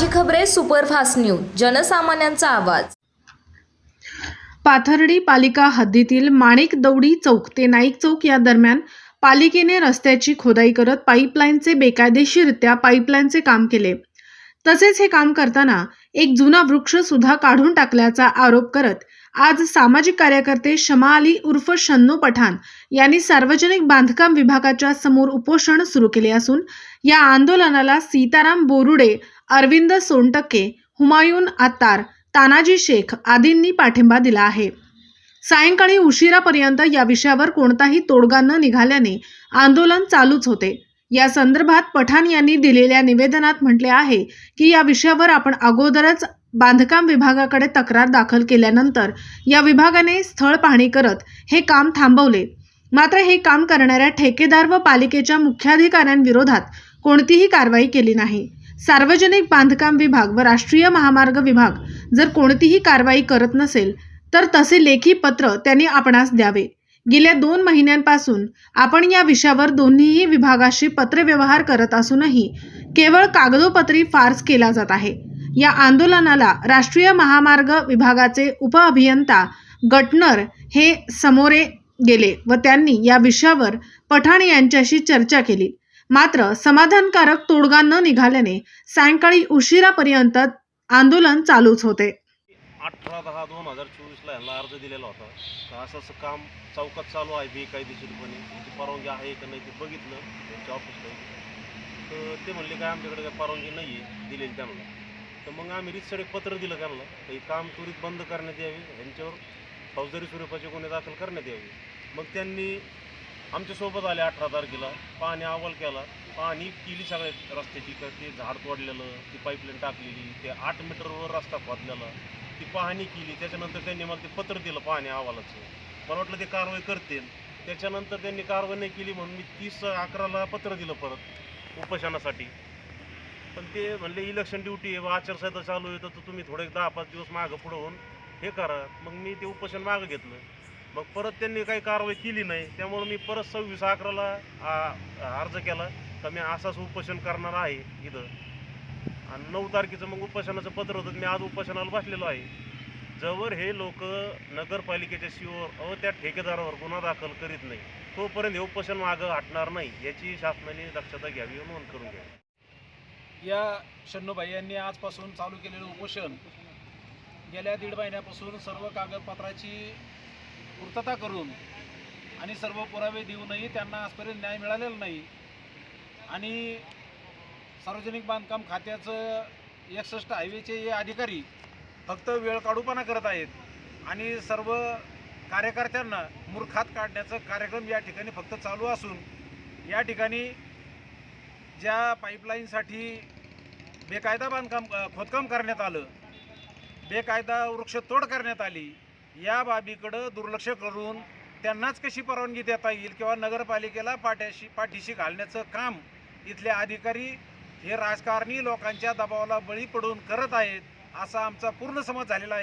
Dhule superfast news जनसामान्यांचा आवाज. पाथर्डी पालिका हद्दीतील माणिक दौडी चौक ते नाईक चौक या दरम्यान पालिकेने रस्त्याची खोदाई करत पाईपलाईनचे बेकायदेशीररित्या पाईपलाईनचे काम केले. तसेच हे काम करताना एक जुना वृक्ष सुद्धा काढून टाकल्याचा आरोप करत आज सामाजिक कार्यकर्ते शमा अली उर्फ शन्नू पठाण यांनी सार्वजनिक बांधकाम विभागाच्या समोर उपोषण सुरू केले असून या आंदोलनाला सीताराम बोरुडे अरविंद सोनटक्के हुमायून आत्तार तानाजी शेख आदींनी पाठिंबा दिला आहे. सायंकाळी उशिरापर्यंत या विषयावर कोणताही तोडगा न निघाल्याने आंदोलन चालूच होते. या संदर्भात पठाण यांनी दिलेल्या निवेदनात म्हटले आहे की या विषयावर आपण अगोदरच बांधकाम विभागाकडे तक्रार दाखल केल्यानंतर या विभागाने स्थळ पाहणी करत हे काम थांबवले. मात्र हे काम करणाऱ्या ठेकेदार व पालिकेच्या मुख्याधिकाऱ्यांविरोधात कोणतीही कारवाई केली नाही. सार्वजनिक बांधकाम विभाग व राष्ट्रीय महामार्ग विभाग जर कोणतीही कारवाई करत नसेल तर तसे लेखी पत्र त्यांनी आपणास द्यावे. गेल्या दोन महिन्यांपासून आपण या विषयावर दोन्हीही विभागाशी पत्रव्यवहार करत असूनही केवळ कागदोपत्री फार्स केला जात आहे. या आंदोलनाला राष्ट्रीय महामार्ग विभागाचे उपअभियंता गटनर हे समोरे गेले व त्यांनी या विषयावर पठाण यांच्याशी चर्चा केली. मात्र समाधानकारक तोडगा न निघाल्याने सायंकाळी उशिरापर्यंत आंदोलन चालूच होते. अठरा दहा दोन हजार चोवीसला ह्याला अर्ज दिलेला होता. तर असं असं काम चौकात चालू आहे बेकायदेशीरपणे त्याची परवानगी आहे का नाही ते बघितलं. त्यांच्या ऑफिसला तर ते म्हणले काय आमच्याकडे काय परवानगी नाही आहे दिलेली त्यांना तर मग आम्ही रितसर एक पत्र दिलं त्यांना तर हे काम त्वरित बंद करण्यात यावे. यांच्यावर फौजदारी स्वरूपाचे गुन्हे दाखल करण्यात यावे. मग त्यांनी आमच्यासोबत आले अठरा तारखेला. पाणी अहवाल केला. पाणी केली सगळ्या रस्त्याची. तर ते झाड तोडलेलं ती पाईपलाईन टाकलेली ते आठ मीटरवर रस्ता खोदलेला. ती पाहणी केली. त्याच्यानंतर त्यांनी मला ते पत्र दिलं पाहणी अहवालाचं मला वाटलं ते कारवाई करतील. त्याच्यानंतर त्यांनी कारवाई नाही केली म्हणून मी तीस अकराला पत्र दिलं परत उपोषणासाठी. पण ते म्हणले इलेक्शन ड्युटी आहे. बा, आचारसंहिता चालू आहे. तर तुम्ही थोडे दहा पाच दिवस मागं पुढं होऊन हे करा. मग मी ते उपोषण मागं घेतलं. मग परत त्यांनी काही कारवाई केली नाही. त्यामुळे मी परत सव्वीस अकराला अर्ज केला तर मी असंच उपोषण करणार आहे इथं. आणि नऊ तारखेचं मग उपोषणाचं पत्र होतं मी आज उपोषणाला बसलेलो आहे. जवळ हे लोक नगरपालिकेच्या शिवर अ त्या ठेकेदारावर गुन्हा दाखल करीत नाही. तोपर्यंत हे उपोषण मागं हटणार नाही याची शासनाने दक्षता घ्यावी नोंद करून घ्यावी या शन्नूबाई यांनी आजपासून चालू केलेलं उपोषण गेल्या दीड महिन्यापासून सर्व कागदपत्राची पूर्तता करून आणि सर्व पुरावे देऊनही त्यांना आजपर्यंत न्याय मिळालेला नाही. आणि सार्वजनिक बांधकाम खात्याचं एकसष्ट हायवेचे हे अधिकारी फक्त वेळ काढूपणा करत आहेत आणि सर्व कार्यकर्त्यांना मूर्खात काढण्याचा कार्यक्रम या ठिकाणी फक्त चालू असून या ठिकाणी ज्या पाईपलाईनसाठी बेकायदा बांधकाम खोदकाम करण्यात आलं बेकायदा वृक्षतोड करण्यात आली या बाबीकडं दुर्लक्ष करून त्यांनाच कशी परवानगी देता येईल किंवा नगरपालिकेला पाठ्याशी पाठीशी घालण्याचं काम इथले अधिकारी हे राजकारणी लोकांच्या दबावाला बळी पडून करत आहेत असा आमचा पूर्ण समज झालेला आहे.